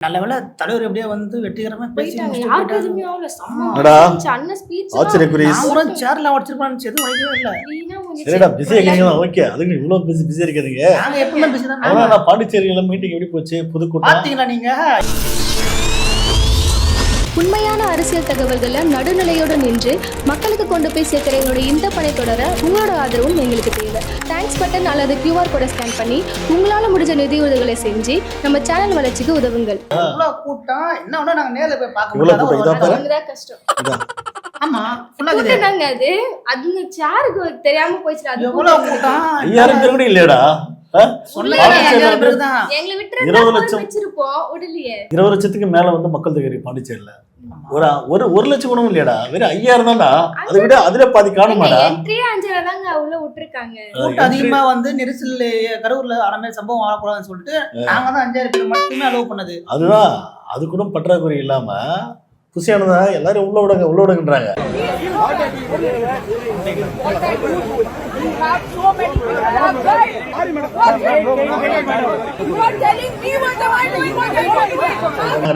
நல்ல வேளை தலைவர் எப்படியோ வந்து வெற்றிகரமா போயிட்டாங்க. யாருக்கு. எதுவுமே ஆகல செம்ம. அண்ணன் ஸ்பீச் சேர்ல உடச்சிருப்பான்னு எதுவும் உடைக்கவே இல்ல. சரிடா பிஸியா இருக்கீங்க ஓகே. அதுக்கு இவ்வளவு பிஸி பிஸியா இருக்காதீங்க நாங்க எப்பவுமே பிஸி தான். பாண்டிச்சேரியில மீட்டிங் எப்படி போச்சு? புதுக்கோட்டை? பாத்தீங்களா நீங்க? உண்மையான அரசியல் தகவல்களை நடுநிலையோடு நின்று மக்களுக்கு கொண்டு போய் சேர்க்கிற எங்களுடைய இந்த பணி தொடர உங்களோட ஆதரவும் எங்களுக்கு தேவை. தேங்க்ஸ் பட்டன் அல்லது கியூஆர் கோடை ஸ்கேன் பண்ணி உங்களால் முடிஞ்ச நிதி உதவிகளை செஞ்சு நம்ம சேனல் வளர்ச்சிக்கு உதவுங்கள். கூட்டம் என்ன நேர்ல போய் பார்க்க கஷ்டம். ஆமா கூட்டம்தாங்க அது. அது சேருக்கு தெரியாம போயிடுச்சு அது எவ்வளவு கூட்டம். பேர் கூட இருபது லட்சத்துக்கு மேல வந்து மக்கள் தொகை பாண்டிச்சேரியில. ஒரு ஒரு ஒரு லட்சம் கூட இல்லையாடா. வெறும் ஐயாயிரம் தான்டா. அதை விட அதுல பாதி காணுமாடா? என்ட்ரியே தாங்க உள்ள விட்டுருக்காங்க. கூட்டம் அதிகமா வந்து நெரிசல் கரூர்ல அறமே சம்பவம் ஆகக்கூடாதுன்னு சொல்லிட்டு நாங்க தான் அஞ்சாயிரம் பேர் மட்டுமே அலோவ் பண்ணது. அதுதான் அது கூட பற்றாக்குறை இல்லாம புசியானதா எல்லாரும் உள்ள விடுங்க உள்ள விடுங்கன்றாங்க.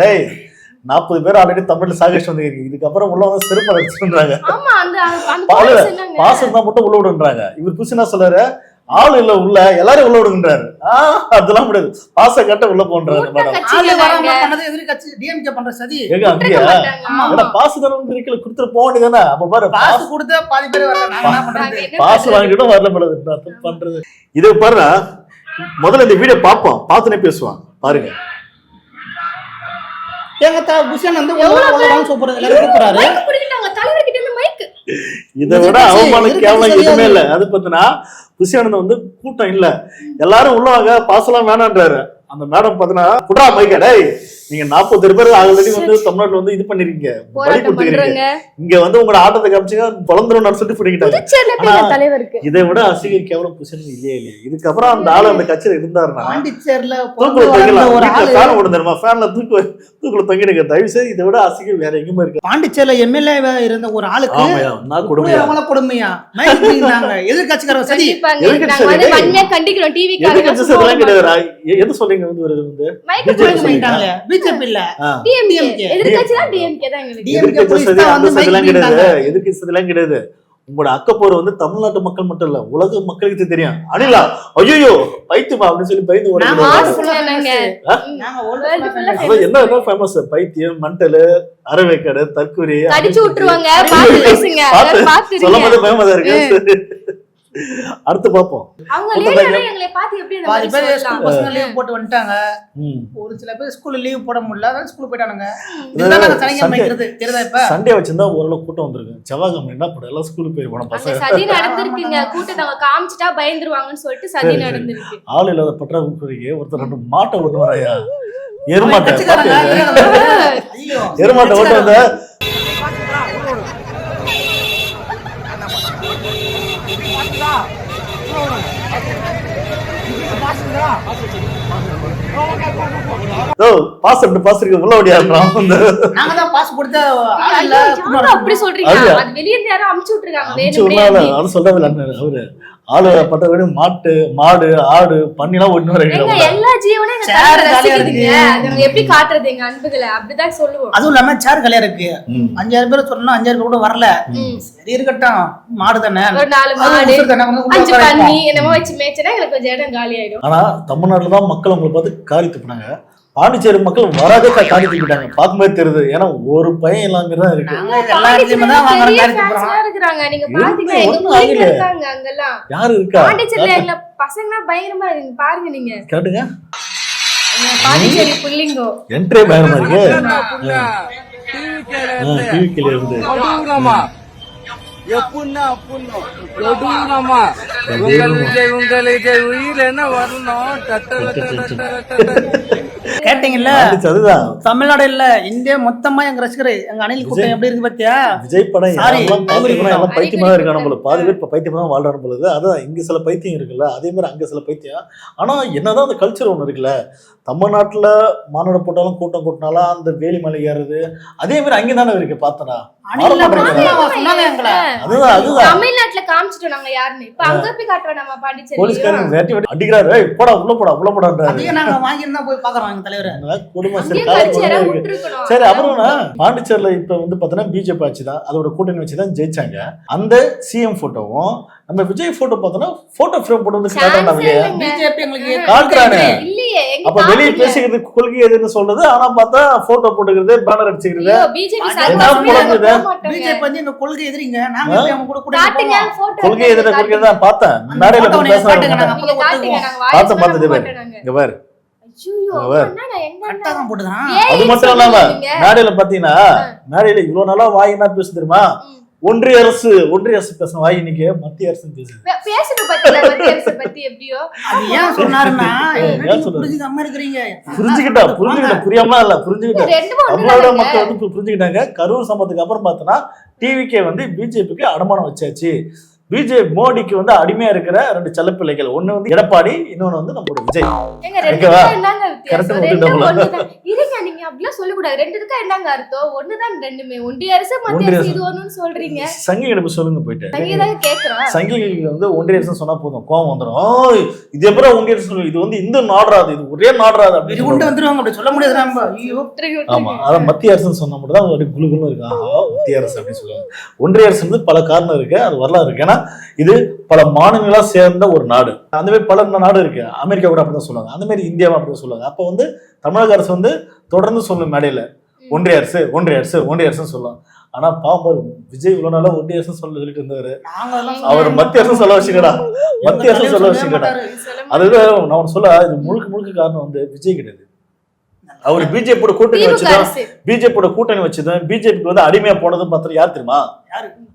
டேய் நாற்பது பேர் ஆல்ரெடி தமிழ்ல சாகேஷ் வந்து இதுக்கப்புறம் உள்ள வந்து செருப்பு அடிச்சுன்றாங்க பாசம் தான் மட்டும் உள்ள விடுன்றாங்க. இவர் புசி என்ன சொல்றாரு? ஆள் இல்ல உள்ள எல்லாரும் உள்ள விடுங்கன்றாரு ஆஹ் அதெல்லாம் முடியாது பாச கட்ட உள்ள போன்றாரு பாசு தரம் இருக்கல கொடுத்துட்டு போக வேண்டியதானே அப்ப பாரு காசு கொடுத்தா பாதி பேர் வரல. பண்றது பாசு பண்றது? வாங்கிட்டு வரல என்ன பண்றது. இதை பாரு முதல்ல இந்த வீடியோ பார்ப்போம். பார்த்துனே பேசுவான் பாருங்க. எங்க தா புஷன் வந்து உலகம் சூப்பர் எல்லாரும் கூப்பிடுறாரு. இதை விட அவமானம் கேவலம் எதுவுமே இல்ல. அது பார்த்தீங்கன்னா புசியானந்த வந்து கூட்டம் இல்ல. எல்லாரும் உள்ள வாங்க பாசெல்லாம் வேணான்றாரு. அந்த மேடம் பாத்தீங்கன்னா குட்ரா மைக்க டேய். நீங்க நாற்பது பேர் ஆல்ரெடி வந்து தமிழ்நாட்டுல வந்து இது பண்ணிருக்கீங்க. கொடுத்துருக்கீங்க பண்றாங்க. இங்க வந்து உங்களோட ஆட்டத்தை காமிச்சுங்க பொழந்துரும் நடத்திட்டு தலைவருக்கு. இதை விட அசிங்கர் கேவலம் புசியன் இல்லையே இல்லையே. இதுக்கப்புறம் அந்த ஆளு அந்த கட்சியில இருந்தாருன்னா தூக்குல தொங்கிடலாம் ஒரு வீட்டுல ஆளு. ஃபேன் ஃபேன்ல தூக்கு தூக்குல தொங்கிடுங்க தயவு செய்து இதை விட அசிங்கம் வேற எங்கேயுமே இருக்கு பாண்டிச்சேரியில எம்எல்ஏ இருந்த ஒரு ஆளுக்கு ஆமாயா நான் கொடுமையா? கொடுமையா? எதிர்கட்சிக்காரங்க சரி? கண்டிக்கிறோம். டிவி எதுக்கு கட்சி இதெல்லாம் கிடையாதுடா. எ- எது சொல்றீங்க வந்து ஒரு வந்து? பிஜேபி இல்ல. டிஎம்கே டிஎம்கே தான் எங்களுக்கு. கிடையாது. உங்களோட அக்கப்போர் வந்து தமிழ்நாட்டு மக்கள் மட்டும் இல்ல உலக மக்களுக்கு தெரியும். அனிலா ஐயோ பைத்தியமா அப்படின்னு சொல்லி பயந்து என்ன என்ன ஃபேமஸ் பைத்தியம் மண்டல் அரவேக்காடு தற்கூரி சொல்லும் போதே பயமா இருக்கு. அடுத்து அந்த பாதி பேர் ஸ்கூல் பசங்க லீவ் போட்டு வந்துட்டாங்க. ஒரு சில பேர் ஸ்கூல்ல லீவ் போட முடியல. அதான் ஸ்கூல் போயிட்டானுங்க. சண்டே வச்சிருந்தா ஓரளவு கூட்டம் வந்திருக்கு செவ்வாய்க்கிழமை என்ன பண்ண எல்லாம் ஸ்கூலுக்கு போய் போன பசங்க. சதி நடந்திருக்குங்க. கூட்டத்தை அவங்க காமிச்சிட்டா பயந்துருவாங்கன்னு சொல்லிட்டு சதி. நடந்திருக்கு. ஆள் இல்லாத பற்றாக்குறைக்கு ஒருத்தர் ரெண்டு மாட்டை ஓட்டு வரையா எருமாட்டை. எருமாட்டை ஓட்டு வந்த பாஸ் ரெண்டு பாஸ் இருக்கு? உள்ள ஓடியாடுறான் வந்து. நாங்க தான் பாஸ் கொடுத்த இல்ல அப்படி சொல்றீங்க வெளிய யாரும் அமுச்சு விட்டுருக்காங்க அப்படி. சொல்றதில்ல அண்ணன் அவரு. ஆளு பட்ட வீடு மாட்டு மாடு ஆடு பண்ணிலாம் ஒண்ணு எங்க வரைக்கும் எல்லா நாங்க எப்படி காட்டுறது எங்க அன்புகளை? அப்படிதான் சொல்லுவோம். அதுவும் இல்லாம சேர் கலையா இருக்கு. அஞ்சாயிரம் பேர் சொன்னா அஞ்சாயிரம் பேர் கூட வரல. சரி இருக்கட்டும். மாடு தானே. ஒரு நாலு மாடு அஞ்சு பண்ணி. என்னமோ வச்சு மேய்ச்சனா எங்களுக்கு கொஞ்சம் இடம் காலி ஆயிடும் ஆனா தமிழ்நாட்டுல தான் மக்கள் உங்களை பார்த்து காரி துப்புனாங்க. பாண்டிச்சேரி மக்கள் வராதே கா- காரி துப்பிட்டாங்க பார்க்கும்போது தெரியுது. ஏன்னா ஒரு பையன் எல்லாமே தான் இருக்கு. யாரு இருக்கா? பசங்க பயங்கரமா இருக்கு பாருங்க நீங்க. கேட்டுங்க. பாண்டிச்சேரி புள்ளிங்கோ. என்ட்ரே பயங்கரமா இருக்கு. டிவி இருந்து. கொடூரமா. எப்படின்னா அப்படின்னா உயிர் என்ன வரணும். கேட்டீங்கல்ல? அதுதான். தமிழ்நாடு இல்ல இந்தியா மொத்தமா எங்க ரசிகர் எங்க அணில் கூட்டம் எப்படி இருக்கு பாத்தியா? விஜய் படம் எல்லாம் பைத்தியமா தான் இருக்கான போல. பாதி பேர் இப்ப பைத்தியமா தான் வாழ்றான பொழுது அதான் இங்க சில பைத்தியம் இருக்குல்ல. அதே மாதிரி அங்க சில பைத்தியம். ஆனா என்னதான் அந்த கல்ச்சர் ஒண்ணு இருக்குல்ல. தமிழ்நாட்டுல மாநாடு போட்டாலும் கூட்டம் கூட்டினாலும் அந்த வேலிமலை ஏறுறது? அதே மாதிரி அங்கே தானே இருக்கு பார்த்தனா தமிழ்நாட்டுல காமிச்சிட்டோம் நாங்க யாருன்னு. இப்ப அங்க போய் காட்டுறோம் நம்ம பாண்டிச்சேரி போலீஸ்காரங்க வேட்டி வேட்டி அடிக்கிறாரு. "ஏய், போடா உள்ள போடா உள்ள போடான்றாரு. அதையும் நாங்க வாங்கியிருந்தா போய் பாக்குறோம் எங்க தலைவர். அதெல்லாம் குடும்பம் சரி அப்புறம் என்ன, பாண்டிச்சேரியில இப்ப வந்து பாத்தீங்கன்னா பிஜேபி ஆட்சி தான். அதோட கூட்டணி வச்சு தான் ஜெயிச்சாங்க. அந்த சிஎம் போட்டோவும் நம்ம விஜய் போட்டோ பார்த்தோம்னா போட்டோ ஃப்ரேம் போட்டு வந்து காட்டுறாங்க. பிஜேபி எங்களுக்கு. அப்ப வெளியே. பேசிக்கிறது கொள்கை எதுன்னு சொல்றது ஆனா பார்த்தா போட்டோ போட்டுக்கிறது பேனர் அடிச்சுக்கிறது. பிஜேபி வந்து கொள்கை எதிரிங்க நாங்க போய் அவங்க கூட கூட காட்டுங்க, photo கொள்கை எடுத்து எதிர கொள்கை காட்டுங்க. தான் பார்த்தேன் மேடையில photo போய் நீங்க பேசுறாங்க காட்டுங்க, நாங்க நீங்க காட்டுங்க, நாங்க வாய்ஸ் பார்த்து கூட பார்த்து நம்ப இது மாட்டோம் நாங்க. இங்க பாரு ஐயோ, இங்க பாரு. அண்ணா, எங்க அண்ணா? கரெக்டா தான் போட்டுதான் ஏன் அது மட்டும் இல்லாம? மேடையில பாத்தீங்கன்னா மேடையில இவ்வளவு நாளா வாய் என்ன பேசு தெரியுமா. ஒன்றிய அரசு ஒன்றிய அரசு பேசுன வாய் இன்னைக்கு மத்திய அரசு பேசுது. பே- பேசுங்க பாத்தீங்களா, மத்திய அரசை பத்தி எப்படியோ? அது ஏன் சொன்னாருன்னா? புரிஞ்சுக்காம இருக்கிறீங்க? புரிஞ்சுக்கிட்டா புரிஞ்சுக்கிட்ட புரியாம இல்ல புரிஞ்சுக்கிட்டா. மக்கள் வந்து புரிஞ்சுக்கிட்டாங்க. கரூர் சம்பவத்துக்கு அப்புறம் பார்த்தோன்னா டிவிக்கே வந்து பிஜேபிக்கு அடமானம் வச்சாச்சு. பிஜேபி மோடிக்கு வந்து அடிமையா இருக்கிற ரெண்டு செல்லப்பிள்ளைகள் ஒண்ணு வந்து எடப்பாடி இன்னொன்னு வந்து நம்மளோட விஜய். இருங்க, நீங்க அப்படிலாம் சொல்லக்கூடாது. ரெண்டு என்னங்க அர்த்தம்? ஒண்ணுதான் ரெண்டுமே. ஒன்றிய அரசு, மத்திய ஒன்றிய அரசு அரசு. இது ஒண்ணுன்னு சொல்றீங்க. சங்கிகிட்ட போய் சொல்லுங்க போயிட்டு. சங்கிகளுக்கு வந்து ஒன்றிய அரசு சொன்னா போதும் கோவம் வந்துடும் "ஓய், இது எப்பறம் ஒன்றிய அரசு சொல்லுங்க? இது வந்து இந்த நாடுறாது இது ஒரே நாடுறாது வெறி அப்படின்னு கொண்டு. வந்துருவாங்க அப்படி சொல்ல முடியாது நம்ம ஐயோ விட்டுருங்க, ஆமா. அதான் மத்திய அரசுன்னு சொன்னா மட்டும் தான் ஒரு குழு குழு இருக்கு மத்திய அரசு அப்படின்னு சொல்லுவாங்க ஒன்றிய அரசு வந்து பல காரணம் இருக்கு அது வரலாறு இருக்கு ஏன்னா இது பல மாநிலங்களா சேர்ந்த ஒரு நாடு. அந்த மாதிரி பல நாடு இருக்கு. அமெரிக்கா கூட அப்படிதான் சொல்லுவாங்க. அந்த மாதிரி இந்தியாவும் அப்படிதான் சொல்லுவாங்க. அப்போ வந்து தமிழக அரசு வந்து தொடர்ந்து சொல்லும் மேடையில ஒன்றிய அரசு ஒன்றிய அரசு ஒன்றிய அரசு சொல்லுவாங்க. ஆனா பாவம் பாரு, விஜய் இவ்வளவு நாளா ஒன்றிய அரசு சொல்ல சொல்லிட்டு இருந்தாரு. அவர் மத்திய அரசு சொல்ல வச்சுக்கடா. மத்திய அரசு சொல்ல வச்சுக்கடா. அதுதான் நான் சொல்ல இது முழுக்க முழுக்க காரணம் வந்து விஜய் கிடையாது. அவர் பிஜேபியோட கூட்டணி வச்சுதான். பிஜேபியோட கூட்டணி வச்சதும் பிஜேபிக்கு வந்து அடிமையா போனதும் பார்த்தா யார் தெரியுமா?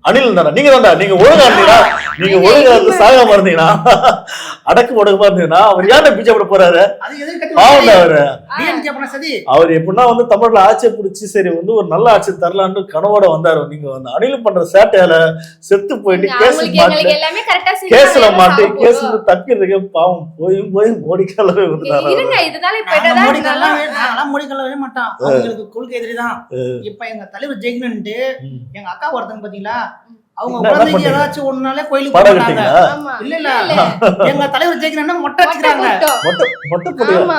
அனில் தானே. நீங்க தான்டா. நீங்க ஒழுங்கா இருந்தீங்கன்னா நீங்க ஒழுங்கா இருந்து சாகாம இருந்தீங்கன்னா அடக்கு ஒடுக்கமா இருந்தீங்கன்னா அவர் ஏன்டா பிஜேபி போறாரு? அது எதிர்க்கட்சி பாவம் அவரு. அவர் எப்படின்னா வந்து தமிழ்ல ஆட்சியை பிடிச்சி சரி வந்து ஒரு நல்ல ஆட்சி தரலான்னு கனவோட வந்தாரு. நீங்க வந்து அணில் பண்ற சேட்டையால செத்து போயிட்டு கேஸ் மாட்டு எங்களுக்கு எல்லாமே கரெக்டா கேஸ்ல மாட்டி கேஸ்ல தப்பிக்கிறதுக்கு பாவம். போய் போய் மோடிக்காலவே வந்துட்டாரு இருங்க இதனால இப்ப நாங்க என்னதான் மோடி இருந்தாலும் நாங்கெல்லாம் மோடி மாட்டோம். அவங்களுக்கு கொள்கை எதிரி தான். இப்ப எங்க தலைவர் ஜெயிக்கணும்ட்டு. எங்க அக்கா ஒருத்தங்க பாத்தீங்களா அவங்க பண்ணீங்க? ஏதாச்சும் ஒண்ணுனாலே கோயிலுக்கு போறாங்க. இல்ல இல்ல. எங்க தலைவர் ஜெயிக்கணும்னா மொட்டை போட்டோம். மொட்டை மொட்டை ஆமா.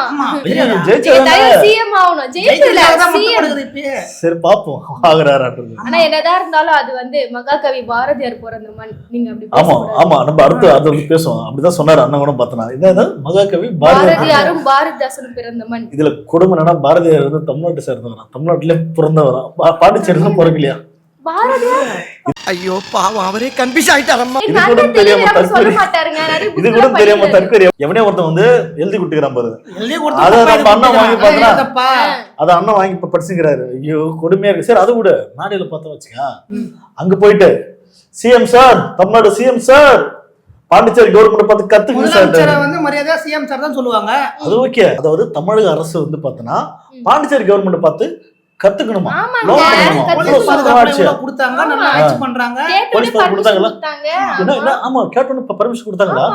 தலைவர் சிஎம் தான் இப்பயே. சரி பாப்போம். ஆகுறாரான்றது ஆனா என்னதான் இருந்தாலும் அது வந்து மகாகவி பாரதியார் பிறந்த மண். நீங்க அப்படி ஆமா. ஆமா. நம்ம அடுத்து அது வந்து பேசுவோம். அப்படிதான் சொன்னாரு அண்ணன் கூட பார்த்தனா இதான் மகாகவி பாரதியார். பாரதியாரும் பாரதிதாசனும் பிறந்த மண். இதுல கொடுமை என்னன்னா பாரதியார் வந்து தமிழ்நாட்டை சேர்ந்தவரா? தமிழ்நாட்டிலே பிறந்தவரா? பா- பாண்டிச்சேரியில பிறக்கலையா? ஐயோ பாவம் அவரே கன்ஃபியூஸ் ஆயிட்டாரம்மா. இது கூட தெரியாம தற்கொலை. இது கூட தெரியாம. தற்கொலை. எவனே ஒருத்தன் வந்து எழுதி கொடுத்துக்கிறான் பாரு. அதை நம்ம அண்ணன் வாங்கி. அதை அண்ணன் படிச்சுக்கிறாரு. ஐயோ கொடுமையா இருக்கு. சரி அது கூட. நாடையில பார்த்தா வச்சுக்க. அங்க போயிட்டு CM sir Tamil Nadu CM sir Pondicherry government பார்த்து கத்துக்குங்க சார். வந்து மரியாதையா சிஎம் சார் தான் சொல்லுவாங்க. அது ஓகே. அதாவது தமிழக அரசு வந்து பார்த்தோன்னா பாண்டிச்சேரி கவர்மெண்ட் பார்த்து கத்துக்கணுமா லோன் பண்ணணுமா கொடுத்தாங்க. ஆட்சி பண்றாங்க போலீஸ் கொடுத்தாங்களா? கொடுத்தாங்க. என்ன ஆமா. கேட்டோன்னு பர்மிஷன் கொடுத்தாங்களா.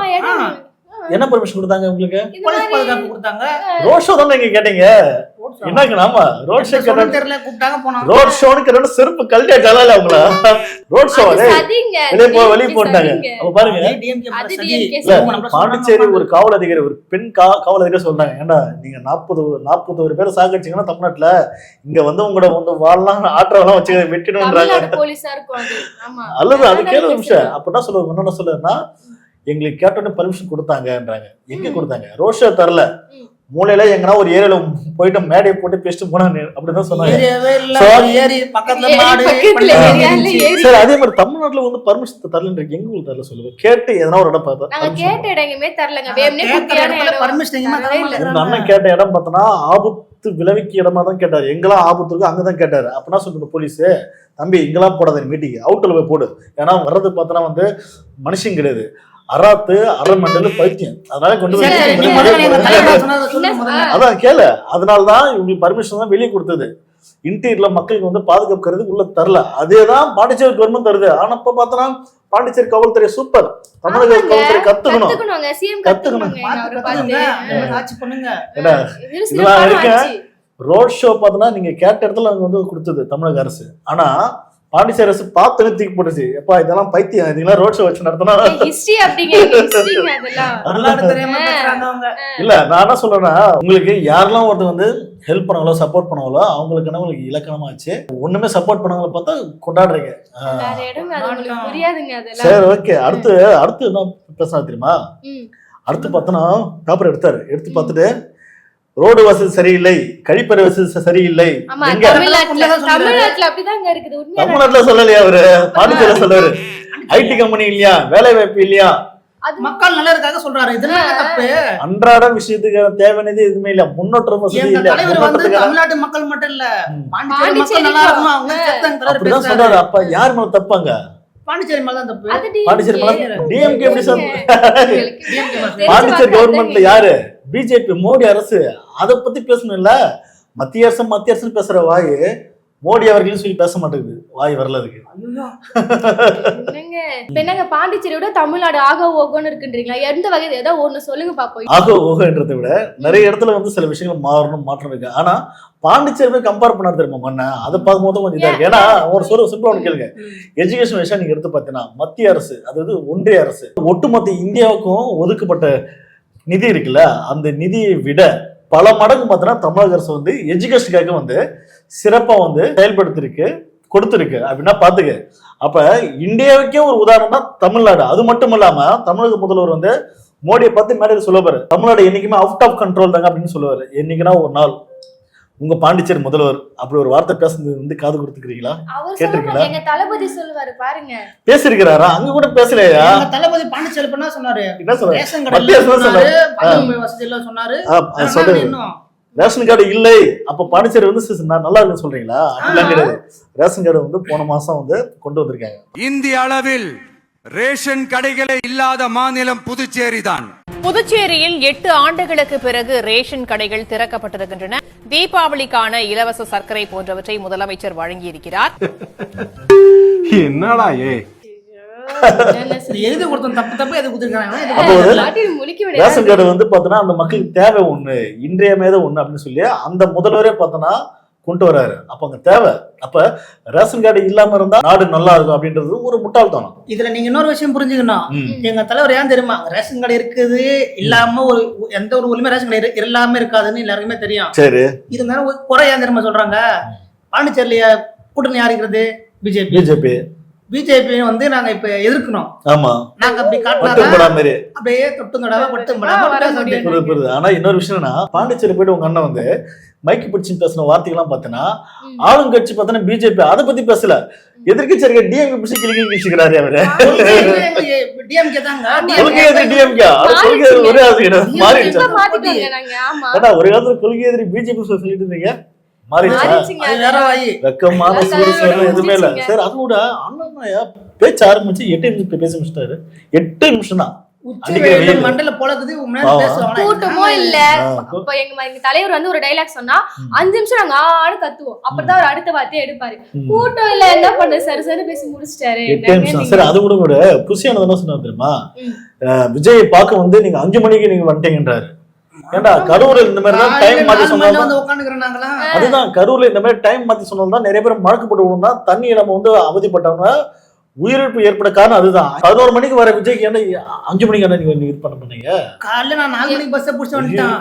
என்ன பர்மிஷன் கொடுத்தாங்க உங்களுக்கு போலீஸ் பாதுகாப்பு கொடுத்தாங்க ரோட் ஷோ தானே நீங்க கேட்டீங்க என்னங்க ஆமா ரோட் ஷோ தெரியல கூப்பிட்டாங்க போனோம் ரோட் ஷோன்னு கேட்ட செருப்பு கல்வியா ஜலால அவங்கள? ரோட் ஷோ வெளியே போ அது வெளியே போட்டாங்க. அப்ப பாருங்க. பாண்டிச்சேரி ஒரு காவல் அதிகாரி ஒரு பெண் கா காவல் அதிகாரி சொல்றாங்க ஏன்டா நீங்க நாற்பது நாற்பது ஒரு பேரை சாகடிச்சீங்கன்னா தமிழ்நாட்டுல இங்க வந்து உங்களோட வந்து வாழலாம் ஆற்றலாம் வச்சு. ஆமா. அல்லது அது அதான் கேளு ஒரு நிமிஷம். பேசுறேன். அப்ப என்ன சொல்லுவாங்க? என்ன? சொல்லுன்னா எங்களுக்கு கேட்டோன்னே பர்மிஷன் கொடுத்தாங்கன்றாங்க. எங்க கொடுத்தாங்க? ரோஷா தரல. ம். மூலையில எங்கன்னா ஒரு ஏரியால போயிட்டு மேடையை போட்டு பேசிட்டு போனாங்க. அப்படிதான் சொன்னாங்க. சரி அதே மாதிரி தமிழ்நாட்டுல வந்து பர்மிஷன் தரலன்றீங்க எங்க ஊர் தரல சொல்லுங்க? கேட்டு எதனா ஒரு இடம் பார்த்தா கேட்ட இடம் எங்கேயுமே தரலங்க. அண்ணன் கேட்ட இடம் பார்த்தோன்னா ஆபத்து விளைவிக்க இடமா தான் கேட்டாரு. எங்கெல்லாம் ஆபத்து இருக்கோ அங்கதான் கேட்டாரு. அப்படின்னா சொல்லுங்க போலீஸ். தம்பி இங்கெல்லாம் போடாத மீட்டிங் அவுட்டில் போய் போடு. ஏன்னா வர்றது பார்த்தோன்னா வந்து மனுஷன் கிடையாது. அராத்து அரமண்டல் பைத்தியம். அதனால கொண்டு. அதான் கேளு. அதனால தான் இவங்களுக்கு பர்மிஷன் தான் வெளியே கொடுத்தது. இன்டீரியர்ல மக்களுக்கு வந்து பாதுகாக்கிறது உள்ள தரல. அதே தான் பாண்டிச்சேரி கவர்மெண்ட் தருது. ஆனா இப்ப பார்த்தோன்னா பாண்டிச்சேரி காவல்துறை சூப்பர் தமிழக. காவல்துறை கத்துக்கணும். கத்துக்கணும். இதெல்லாம் சிறப்பான இருக்கு. ஆட்சி. ரோட் ஷோ பார்த்தோன்னா நீங்க கேட்ட இடத்துல அங்க வந்து கொடுத்தது தமிழக அரசு. ஆனா பாண்டிச்சேரி அரசு பார்த்து தூக்கி போட்டுச்சு எப்பா இதெல்லாம் பைத்தியம் இதெல்லாம் ரோட் ஷோ வச்சு நடத்தினா? ஹிஸ்டரி இல்ல நான் என்ன சொல்றேன்னா உங்களுக்கு யாரெல்லாம் ஒருத்தர் வந்து ஹெல்ப் பண்ணாங்களோ சப்போர்ட் பண்ணாங்களோ அவங்களுக்கு என்ன உங்களுக்கு இலக்கணமாச்சு? ஒண்ணுமே சப்போர்ட் பண்ணவங்கள பார்த்தா கொண்டாடுறீங்க. சரி ஓகே அடுத்து அடுத்து என்ன பேசினா தெரியுமா. அடுத்து பார்த்தோன்னா பேப்பர் எடுத்தாரு. எடுத்து பார்த்துட்டு ரோடு வசதி சரியில்லை கழிப்பறை வசதி சரியில்லை. தமிழ்நாட்டுல சொல்றாரு. சொல்லலையா அவரு? பாண்டிச்சேரியில சொல்லுவாரு ஐடி கம்பெனி இல்லையா? வேலை வாய்ப்பு இல்லையா மக்கள் நல்லதுக்காக சொல்றாரு. இதெல்லாம் தப்பு? அன்றாட விஷயத்துக்கு தேவையானது எதுவுமே இல்ல. முன்னோட்டம் வசதி எங்க இல்ல. தலைவர் வந்து முன்னோட்டத்துக்கு தமிழ்நாட்டு மக்கள் மட்டும் இல்ல. பாண்டிச்சேரி பாண்டிச்சேரி நல்லா சொல்றாரு அப்ப யார் மேல தப்பாங்க? பாண்டிச்சேரி மேல தான் தப்பு. பாண்டிச்சேரி மேல டிஎம்கே எப்படி பாண்டிச்சேரி கவர்மெண்ட்ல. யாரு? பிஜேபி மோடி அரசு அத பத்தி பேசணும்ல? மத்திய அரசு மத்திய அரசு பேசுற வாய் மோடி அவர்களையும் சொல்லி பேச மாட்டேங்குது. வாய் வரல அதுக்கு. என்னங்க? பாண்டிச்சேரியோட தமிழ்நாடு ஆக ஓகோன்னு இருக்குன்றீங்களா? எந்த வகையில ஏதோ ஒண்ணு சொல்லுங்க பாப்போம். ஆக ஓகன்றதை விட நிறைய இடத்துல வந்து சில விஷயங்கள் மாறணும் மாற்றம் இருக்கு. ஆனா பாண்டிச்சேரி போய் கம்பேர் பண்ண தெரியுமா மண்ண? அதை பார்க்கும்போது கொஞ்சம் இதா இருக்கு. ஏன்னா ஒரு சொல்ல சிம்பிளா ஒன்று கேளுங்க. எஜுகேஷன் விஷயம் நீங்க எடுத்து பார்த்தீங்கன்னா மத்திய அரசு அதாவது ஒன்றிய அரசு ஒட்டுமொத்த இந்தியாவுக்கும் ஒதுக்கப்பட்ட நிதி இருக்குல்ல அந்த நிதியை விட பல மடங்கு பார்த்தோன்னா தமிழக அரசு வந்து எஜுகேஷனுக்காக வந்து சிறப்பாக வந்து செயல்படுத்திருக்கு கொடுத்துருக்கு. அப்படின்னா பார்த்துக்க அப்போ இந்தியாவுக்கே ஒரு உதாரணம்னா தமிழ்நாடு. அது மட்டும் இல்லாமல் தமிழக முதல்வர் வந்து மோடியை பார்த்து மேடையில் சொல்லுவார் தமிழ்நாடு என்றைக்குமே அவுட் ஆஃப் கண்ட்ரோல் தாங்க அப்படின்னு சொல்லுவார். என்னைக்குன்னா ஒரு நாள். உங்க பாண்டிச்சேரி முதல்வர் அப்படி ஒரு வார்த்தை பேசுனது வந்து காது கொடுத்துக்கிறீங்களா? அவர் கேட்டிருக்கீங்களா? எங்க தளபதி சொல்லுவாரு பாருங்க. பேசிருக்கிறாரா அங்க கூட பேசலையா? தளபதி பாண்டிச்சேரி பண்ணா சொன்னாரு. என்ன சொன்னாரு? ரேஷன் கார்டு இல்லை. அப்ப பாண்டிச்சேரி வந்து நல்லா இருக்குன்னு சொல்றீங்களா? அப்படிலாம் கிடையாது. ரேஷன் கார்டு வந்து போன மாசம் வந்து கொண்டு வந்திருக்காங்க. இந்திய அளவில் ரேஷன் கடைகளே இல்லாத மாநிலம் புதுச்சேரி தான் புதுச்சேரியில் எட்டு ஆண்டுகளுக்கு பிறகு ரேஷன் கடைகள் திறக்கப்பட்டிருக்கின்றன. தீபாவளிக்கான இலவச சர்க்கரை போன்றவற்றை முதலமைச்சர் வழங்கியிருக்கிறார். என்னடா ஏ? எழுதி கொடுத்தோம் தப்பு தப்பு எது கொடுத்துருக்காங்க ரேஷன் கார்டு வந்து பார்த்தோன்னா அந்த மக்களுக்கு தேவை ஒண்ணு இன்றியமையாத ஒண்ணு அப்படின்னு சொல்லி அந்த முதல்வரே பார்த்தோன்னா கொண்டு வராரு. அப்ப அங்க தேவை. அப்ப ரேஷன் கார்டு இல்லாம இருந்தா நாடு நல்லா இருக்கும் அப்படின்றது ஒரு முட்டாள்தனம். இதுல நீங்க இன்னொரு விஷயம் புரிஞ்சுக்கணும். எங்க தலைவர் ஏன் தெரியுமா? ரேஷன் கடை இருக்குது இல்லாம ஒரு எந்த ஒரு உரிமை ரேஷன் கடை இரு- இல்லாம இருக்காதுன்னு எல்லாருக்குமே தெரியும். சரி. இருந்தாலும் ஒரு குறை ஏன் தெரியுமா சொல்றாங்க? பாண்டிச்சேரியில கூட்டணி யார் இருக்கிறது? பிஜேபி. பிஜேபி. பிஜேபி வந்து நாங்க இப்ப எதிர்க்கணும். ஆமா. நாங்க அப்படி காட்டினாதான் அப்படியே தொட்டும் தொடாம புரியுது. ஆனா இன்னொரு விஷயம் என்னன்னா பாண்டிச்சேரி போயிட்டு உங்க அண்ணன் வந்து மைக்கு பிடிச்சு பேசின வார்த்தைகள்லாம் பார்த்தீங்கன்னா ம். ஆளுங்கட்சி பார்த்தோன்னா பிஜேபி அதை பத்தி பேசல. எதிர்க்கட்சி இருக்க டிஎம்கே பிடிச்சி கிளிக்கி கிழிச்சுக்கிறாரு அவரு. கொள்கை எதிரி டிஎம்கே கொள்கை எதிரி ஒரே ஆசை கிடையாது மாறிடுச்சா. இப்ப மாத்திட்டோங்க நாங்க ஆமா. ஏன்னா ஒரு காலத்துல கொள்கை எதிரி பிஜேபி சொல்லிட்டு இருந்தீங்க. வெக்கமான சூடு சோறு எதுவுமே இல்ல. சரி அது கூட அண்ணா பேச்சு ஆரம்பிச்சு எட்டு நிமிஷம் பேசி முடிச்சிட்டாரு எட்டு நிமிஷம் தான் கூட்டமோ இல்ல. எங்க எங்க தலைவர் வந்து ஒரு டைலாக் சொன்னா. அஞ்சு நிமிஷம் நாங்க கத்துவோம். அப்பதான் அவர் அடுத்த வார்த்தையை எடுப்பாரு. கூட்டம் இல்ல என்ன பண்ற சரி சரி பேசி முடிச்சிட்டாரு. சரி அது கூட கூட புசியானது என்ன சொன்னா தெரியுமா? விஜய் பார்க்க வந்து நீங்க அஞ்சு மணிக்கு நீங்க வந்துட்டீங்கன்றாரு. ஏன்டா கரூர்ல இந்த மாதிரி தான் டைம் மாத்தி அதுதான் கரூர்ல இந்த மாதிரி டைம் மாத்தி சொன்னதுதான் நிறைய பேர் மழக்கப்பட்டு விழுந்தா தண்ணி நம்ம வந்து அவதிப்பட்டவங்க உயிரிழப்பு ஏற்பட காரணம் அதுதான். பதினோரு மணிக்கு வர விஜய்க்கு என்ன அஞ்சு மணிக்கு என்ன நீங்க இது பண்ண பண்ணீங்க காலைல நான் நாலு மணிக்கு பஸ் புடிச்சு வந்துட்டேன்.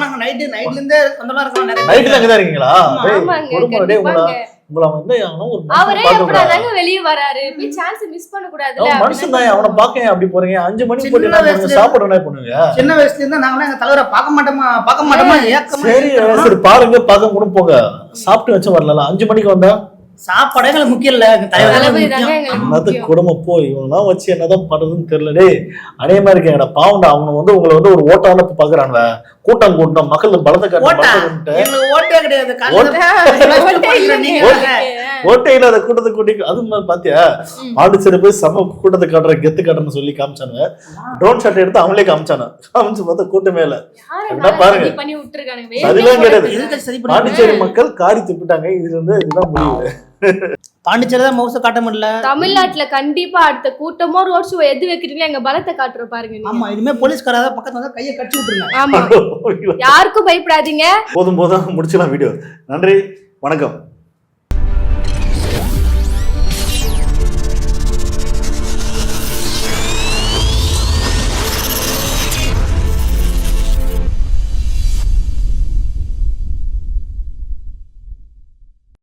நாங்க நைட்டு நைட்ல இருந்தே வந்தோம்லாம் இருக்கோம். நிறைய பேர். நைட்ல அங்கதான் இருக்கீங்களா? உங்களை வந்து அவரே. எப்படாதாங்க வெளிய வராரு? போய் சான்ஸ் மிஸ் பண்ண மனுஷன் தான் அவனை பார்க்க அப்படி போறீங்க? அஞ்சு மணிக்கு பண்ணுங்க வயசுல- சாப்பாடு என்ன சின்ன வயசுல இருந்தா நாங்களாம் எங்க தலைவரை பார்க்க மாட்டோமா? பார்க்க மாட்டோமா. சரி பாருங்க பார்க்க கூட போங்க. சாப்பிட்டு வச்சு வரலாம் அஞ்சு மணிக்கு வந்தா சாப்பாடே எங்களுக்கு முக்கியம். இல்ல. குடும்பம். போய் இவங்கெல்லாம் வச்சு என்னதான் பண்றதுன்னு தெரியல. டேய் அநேகமா இருக்கேங்கடா பாவம்டா அவங்க வந்து உங்களை வந்து ஒரு ஓட்டால பாக்குறாங்க கூட்டம் கூட்டம் மக்கள் பலத்தை காட்ட ஓட்டா? இல்லாத கூட்டத்தை கூட்டி அது மாதிரி பாத்தியா? பாண்டிச்சேரி போய் செம கூட்டத்தை காட்டுற கெத்து காட்டுறன்னு சொல்லி காமிச்சானுங்க ட்ரோன் ஷாட் எடுத்து அவங்களே காமிச்சானு காமிச்சு பார்த்தா கூட்டமே இல்ல. பாருங்க. அதெல்லாம் கிடையாது. பாண்டிச்சேரி மக்கள் காரி துப்பிட்டாங்க. இதுல இருந்து இதுதான் முடிவு. பாண்டிச்சேரி தான் மவுச காட்ட முடியல. தமிழ்நாட்டுல கண்டிப்பா அடுத்த கூட்டமோ ரோட் ஷோ எது வைக்கிறீங்களோ எங்க பலத்தை காட்டுறோம் பாருங்க. ஆமா இனிமே போலீஸ்காராத பக்கத்துல வந்து கையை கட்டி விட்டுருங்க. ஆமா. யாருக்கும் பயப்படாதீங்க. போதும் போதும். முடிச்சலாம் வீடியோ நன்றி வணக்கம்.